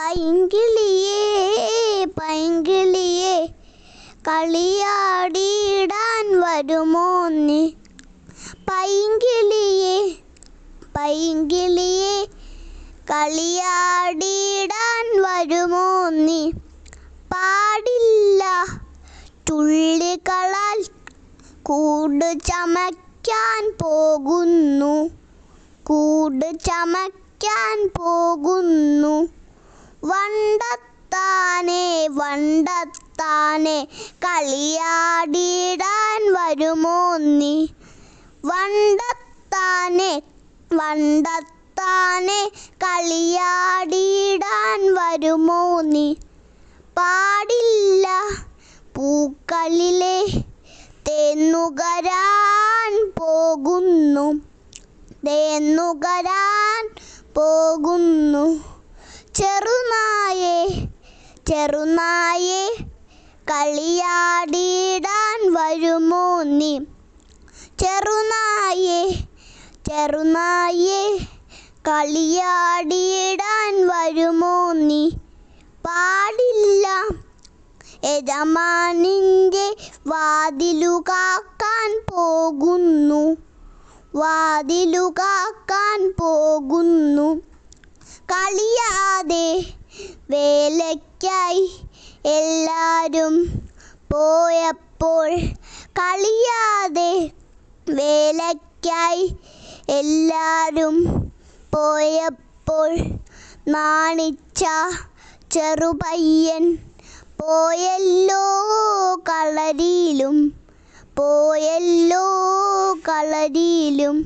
പൈങ്കിളിയേ പൈങ്കിളിയേ കളിയാടിയിടാൻ വരുമോ നീ? പൈങ്കിളിയേ പൈങ്കിളിയേ കളിയാടിയിടാൻ വരുമോ നീ? പാടില്ല തുള്ളികളാൽ കൂട് ചമയ്ക്കാൻ പോകുന്നു. കൂട് ചമയ്ക്കാൻ പോകുന്നു. വണ്ടത്താനെ വണ്ടത്താനെ കളിയാടിയിടാൻ വരുമോ നീ? വണ്ടത്താനെ വണ്ടത്താനെ കളിയാടിയിടാൻ വരുമോ നീ? പാടില്ല പൂക്കളിലെ തേന്നുകരാൻ പോകുന്നു. തേന്നുകരാൻ പോകുന്നു. ചെറുനായെ ചെറുനായെ കളിയാടിയിടാൻ വരുമോ നീ? ചെറുനായെ ചെറുനായെ കളിയാടിയിടാൻ വരുമോ നീ? പാടില്ല. യജമാനിന്റെ വാതിലുകാക്കാൻ പോകുന്നു. വാതിലുകാക്കാൻ പോകുന്നു. കളിയാതെ വേലയ്ക്കായി എല്ലാരും പോയപ്പോൾ കളിയാതെ വേലയ്ക്കായി എല്ലാരും പോയപ്പോൾ നാണിച്ച ചെറുപയ്യൻ പോയല്ലോ കളരിയിലും പോയല്ലോ കളരിയിലും.